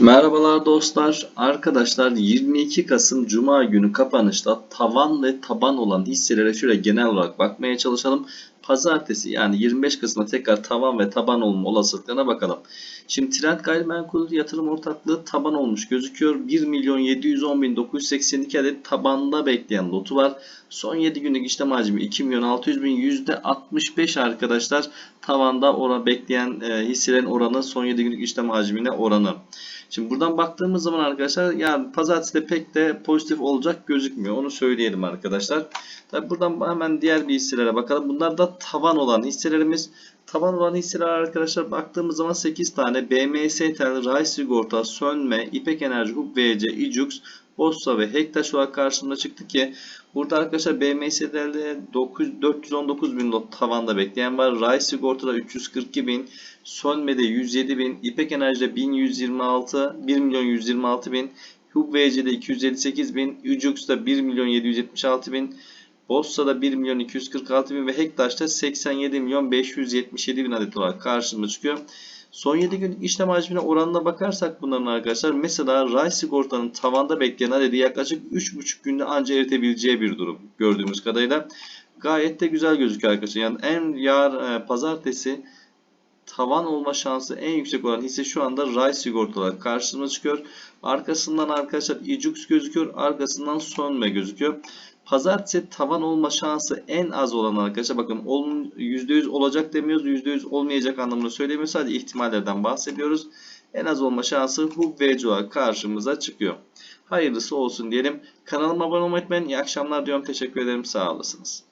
Merhabalar dostlar. Arkadaşlar 22 Kasım Cuma günü kapanışta tavan ve taban olan hisselere şöyle genel olarak bakmaya çalışalım. Pazartesi yani 25 Kasım'da tekrar tavan ve taban olma olasılıklarına bakalım. Şimdi Trend Gayrimenkul Yatırım Ortaklığı taban olmuş gözüküyor. 1 milyon 710 bin 982 adet tabanda bekleyen lotu var. Son 7 günlük işlem hacmi 2 milyon 600 bin %65 arkadaşlar tavanda oran bekleyen e, hisselerin oranı son 7 günlük işlem hacmine oranı. Şimdi buradan baktığımız zaman arkadaşlar yani pazartesi de pek de pozitif olacak gözükmüyor. Onu söyleyelim arkadaşlar. Tabi buradan hemen diğer bir hisselere bakalım. Bunlar da tavan olan hisselerimiz. Tavan olan hisseler arkadaşlar baktığımız zaman 8 tane BMS Tel, Ray Sigorta, Sönme, İpek Enerji, Hub VC, İcux, Bossa ve Hektaş olarak karşımıza çıktı ki burada arkadaşlar BMS'lerde 419 bin lot tavanda bekleyen var. Ray Sigorta'da 342 bin, Sönme'de 107 bin, İpek Enerji'de 1126, 1 milyon 126 bin, Hub VC'de 258 bin, Ucux'da 1 milyon 776 bin, Bossa'da 1 milyon 246 bin ve Hektaş'ta 87 milyon 577 bin adet olarak karşımıza çıkıyor. Son 7 günlük işlem hacmine oranına bakarsak bunların arkadaşlar mesela Ray sigortanın tavanda bekleyen adedi yaklaşık 3,5 günde anca eritebileceği bir durum gördüğümüz kadarıyla. Gayet de güzel gözüküyor arkadaşlar. Yani en yar e, pazartesi tavan olma şansı en yüksek olan hisse şu anda Ray sigorta olarak karşımıza çıkıyor. Arkasından arkadaşlar Ijux gözüküyor. Arkasından Sönme gözüküyor. Pazartesi tavan olma şansı en az olan arkadaşlar bakın %100 olacak demiyoruz. %100 olmayacak anlamında söylemiyoruz. Sadece ihtimallerden bahsediyoruz. En az olma şansı ve olarak karşımıza çıkıyor. Hayırlısı olsun diyelim. Kanalıma abone olmayı unutmayın. İyi akşamlar diyorum. Teşekkür ederim. Sağ olasınız.